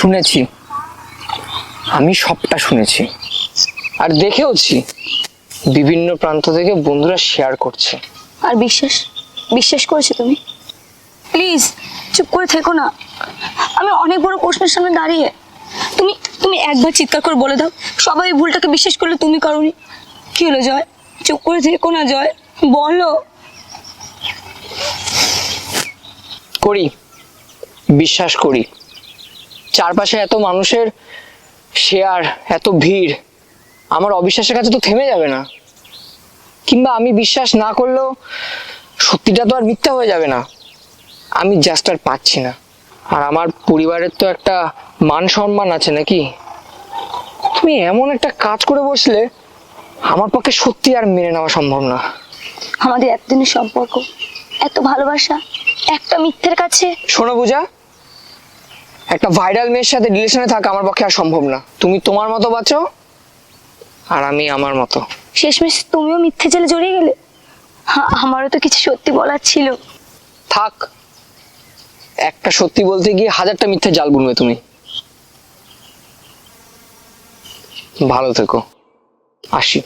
শুনেছি। আমি সবটা শুনেছি। আর দেখেওছি বিভিন্ন প্রান্ত থেকে বন্ধুরা শেয়ার করছে। আর বিশ্বাস? বিশ্বাস করেছ তুমি? প্লিজ চুপ করে থেকো না। আমি অনেক বড় প্রশ্নের সামনে দাঁড়িয়ে। তুমি তুমি একবার চিৎকার করে বলে দাও। সবাই এই ভুলটাকে বিশ্বাস করলে তুমি করনি। কি হলো জয়? চুপ করে থেকো না জয়। বলো। করি। বিশ্বাস করি। চারপাশে এত মানুষের শেয়ার এত ভিড় আমার অবিশ্বাসের কাছে তো থেমে যাবে না। কিংবা আমি বিশ্বাস না করলেও সত্যিটা তো আর মিথ্যা হয়ে যাবে না। আমি জাস্ট আর পাচ্ছি না। আর আমার পরিবারের তো একটা মান সম্মান আছে নাকি? তুমি এমন একটা কাজ করে বসলে আমার পক্ষে সত্যি আর মেনে নেওয়া সম্ভব না। আমাদের এতদিনের সম্পর্ক এত ভালোবাসা একটা মিথ্যের কাছে শোনো পূজা একটা ভাইরাল মেয়ের সাথে রিলেশনে থাকা আমার পক্ষে আর সম্ভব না। তুমি তোমার মতো বাঁচো আর আমি আমার মতো। শেষমেশ তুমিও মিথ্যে জেলে জড়িয়ে গেলে? আমারও তো কিছু সত্যি বলার ছিল। থাক একটা সত্যি বলতে গিয়ে হাজারটা মিথ্যে জাল বুনবে তুমি। ভালো থেকো। আসি।